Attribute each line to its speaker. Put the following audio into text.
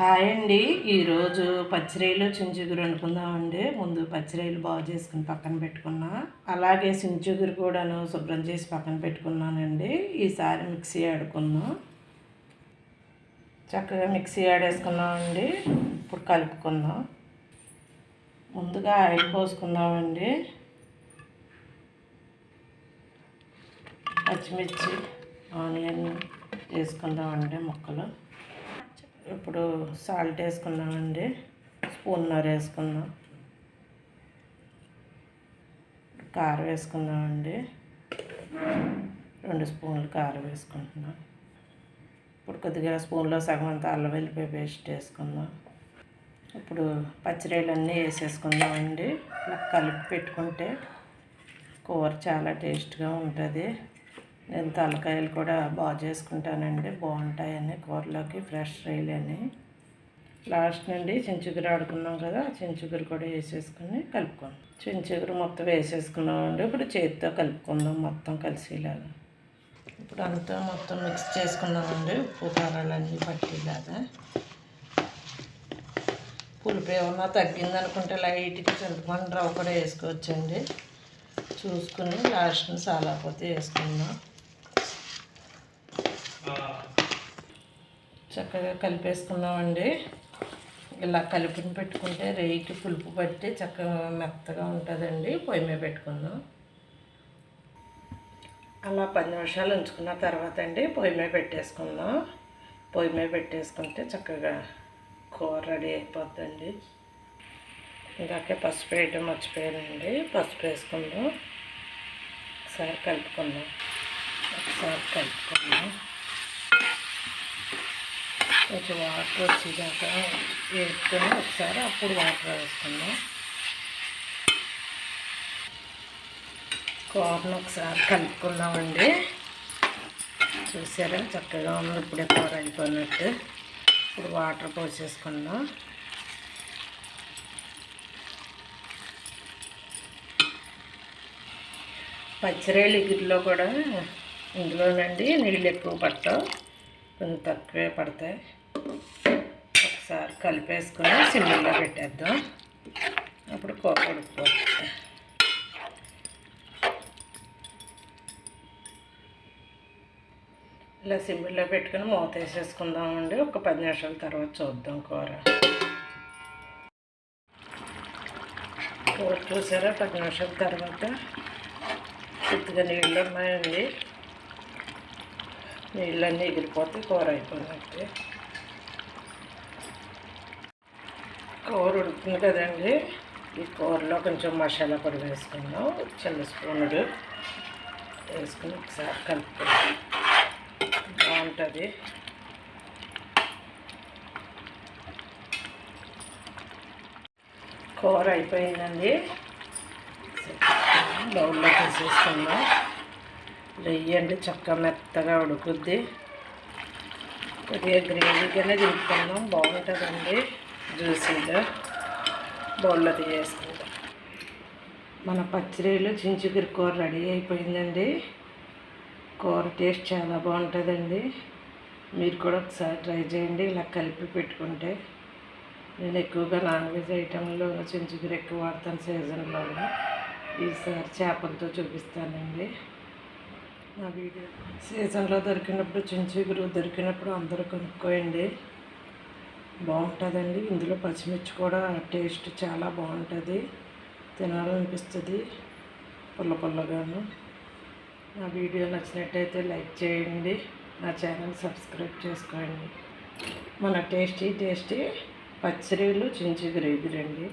Speaker 1: Hi అండి. ఈరోజు పచ్చిరాయలు చించుగురు అనుకుందామండి. ముందు పచ్చిరాయలు బాగు చేసుకుని పక్కన పెట్టుకున్నా. అలాగే చించుగురు కూడాను శుభ్రం చేసి పక్కన పెట్టుకున్నానండి. ఈసారి మిక్సీ ఆడుకుందాం. చక్కగా మిక్సీ ఆడేసుకున్నామండి. ఇప్పుడు కలుపుకుందాం. ముందుగా ఆయిల్ పోసుకుందామండి. పచ్చిమిర్చి ఆనియన్ వేసుకుందామండి ముక్కలు. ఇప్పుడు సాల్ట్ వేసుకున్నామండి. స్పూన్నర వేసుకుందాం కారం వేసుకుందామండి రెండు స్పూన్లు కారం వేసుకుంటున్నాం. ఇప్పుడు కొద్దిగా స్పూన్లో సగం అంతా అల్లం వెల్లిపాయ పేస్ట్ వేసుకుందాం. ఇప్పుడు పచ్చిరొయ్యలన్నీ వేసేసుకుందామండి. ఇలా కలిపి పెట్టుకుంటే కూర చాలా టేస్ట్గా ఉంటుంది. నేను తలకాయలు కూడా బాగా చేసుకుంటానండి. బాగుంటాయని కూరలోకి ఫ్రెష్ అని. లాస్ట్ నుండి చించుగురు ఆడుకున్నాం కదా చించుగురు కూడా వేసేసుకుని కలుపుకోండి చించుగురు మొత్తం వేసేసుకున్నామండి. ఇప్పుడు చేతితో కలుపుకుందాం మొత్తం కలిసేలాగా. ఇప్పుడు అంతా మొత్తం మిక్స్ చేసుకున్నామండి. ఉప్పు కారాలన్నీ పట్టేలాగా. పులుపు ఏమన్నా తగ్గింది అనుకుంటే లైట్గా చింతపండు రవ్వ కూడా వేసుకోవచ్చండి. చూసుకుని లాస్ట్ని సాలాపోతే వేసుకుందాం. చక్కగా కలిపేసుకున్నామండి. ఇలా కలిపిని పెట్టుకుంటే రేయికి పులుపు పట్టి చక్కగా మెత్తగా ఉంటుందండి. పొయ్యి మీద పెట్టుకుందాం. అలా పది నిమిషాలు ఉంచుకున్న తర్వాత అండి పొయ్యి మీద పెట్టేసుకుందాం. పొయ్యి మీద పెట్టేసుకుంటే చక్కగా కూర రెడీ అయిపోద్దండి. ఇందాకే పసుపు వేయటం మర్చిపోయానండి. పసుపు వేసుకుందాం. ఒకసారి కలుపుకుందాం. ఒకసారి కలుపుకుందాం. కొంచెం వాటర్ వచ్చేదాకా వేసుకొని ఒకసారి అప్పుడు వాటర్ వేసుకుందాం. కూరను ఒకసారి కలుపుకుందామండి. చూసారా? చక్కగా ఉంది ఇప్పుడే కూర అయిపోయినట్టు. ఇప్పుడు వాటర్ పోసేసుకుందాం. పచ్చిరేళ్ళు ఇగురిలో కూడా ఇందులోనండి నీళ్ళు ఎక్కువ పట్టవు కొంచెం తక్కువే పడతాయి. ఒకసారి కలిపేసుకొని సిమ్లో పెట్టేద్దాం. అప్పుడు కూర ఉడికిపోతుంది ఇలా సిమ్లో పెట్టుకుని మూత వేసేసుకుందామండి. ఒక పది నిమిషాల తర్వాత చూద్దాం కూర. కూర చూసారా? పది నిమిషాల తర్వాత కొద్దిగా నీళ్ళు ఉన్నాయండి నీళ్ళన్నీ ఎగిరిపోతే కూర అయిపోయినట్టే. కూర ఉడుకుతుంది కదండి. ఈ కూరలో కొంచెం మసాలా పొడి వేసుకున్నాం చిన్న స్పూనుడు వేసుకుని ఒకసారి కలుపుకుంటాం బాగుంటుంది. కూర అయిపోయిందండి. బౌల్లో తీసేసుకుందాం. నెయ్యండి చక్క మెత్తగా ఉడుకుద్ది. కొద్దిగా గ్రేవీగానే తింటున్నాం బాగుంటుందండి. జ్యూసీగా బౌల్లో తీసేసుకుందాం మన పచ్చిరీలు చించుగిరి కూర రెడీ అయిపోయిందండి. కూర టేస్ట్ చాలా బాగుంటుందండి. మీరు కూడా ఒకసారి ట్రై చేయండి ఇలా కలిపి పెట్టుకుంటే. నేను ఎక్కువగా నాన్ వెజ్ ఐటెంలో చించుగిరి ఎక్కువ వాడతాను సీజన్లో ఈసారి చేపలతో చూపిస్తానండి. నా వీడియో. సీజన్లో దొరికినప్పుడు చించిగురు దొరికినప్పుడు అందరూ కొనుక్కోండి బాగుంటుందండి. ఇందులో పచ్చిమిర్చి కూడా టేస్ట్ చాలా బాగుంటుంది. తినాలనిపిస్తుంది. పుల్ల పుల్లగాను. నా వీడియో నచ్చినట్టయితే లైక్ చేయండి. నా ఛానల్ సబ్స్క్రైబ్ చేసుకోండి. మన టేస్టీ టేస్టీ పచ్చిరీలు గ్రీకి రండి.